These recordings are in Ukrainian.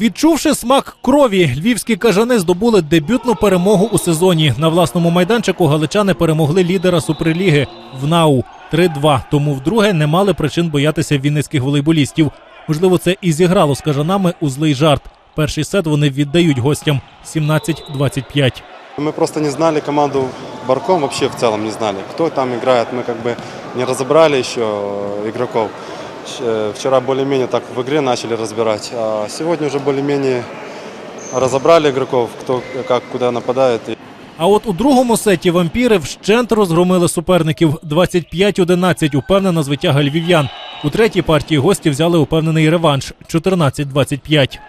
Відчувши смак крові, львівські кажани здобули дебютну перемогу у сезоні. На власному майданчику галичани перемогли лідера суперліги в НАУ 3-2. Тому вдруге не мали причин боятися вінницьких волейболістів. Можливо, це і зіграло з кажанами у злий жарт. Перший сет вони віддають гостям 17-25. Мы просто не знали команду Барком, вообще в целом не знали, кто там играет. Мы как бы не разобрали еще игроков. Э, Вчера более-менее так в игре начали разбирать, а сегодня уже более-менее разобрали игроков, кто как куда нападает. А от у другому сеті вампіри вщент розгромили суперників 25-11, упевнена звитяга львів'ян. У третій партії гості взяли упевнений реванш 14-25.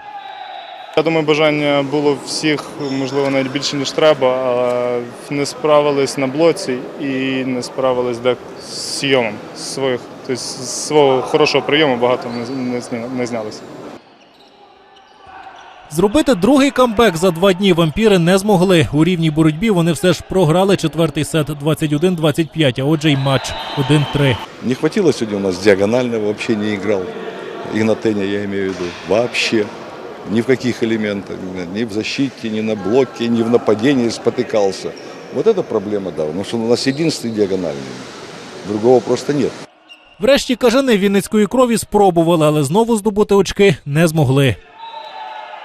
Я думаю, бажання було всіх, можливо, навіть більше, ніж треба, але не справились на блоці і не справились де з сйомом своїх. Тобто свого хорошого прийому багато не, не, не знялося. Зробити другий камбек за два дні вампіри не змогли. У рівній боротьбі вони все ж програли четвертий сет 21-25, а отже й матч 1-3. Не хватило сегодня у нас диагонального, вообще не играл. Игнатеня я имею в виду. Вообще Ни в каких элементах. Ни в защите, ни на блоке, ни в нападении спотыкался. Вот это проблема, да. Потому что у нас единственный диагональный. Другого просто нет. Врешті кажани вінницької крові спробували, але знову здобути очки не змогли.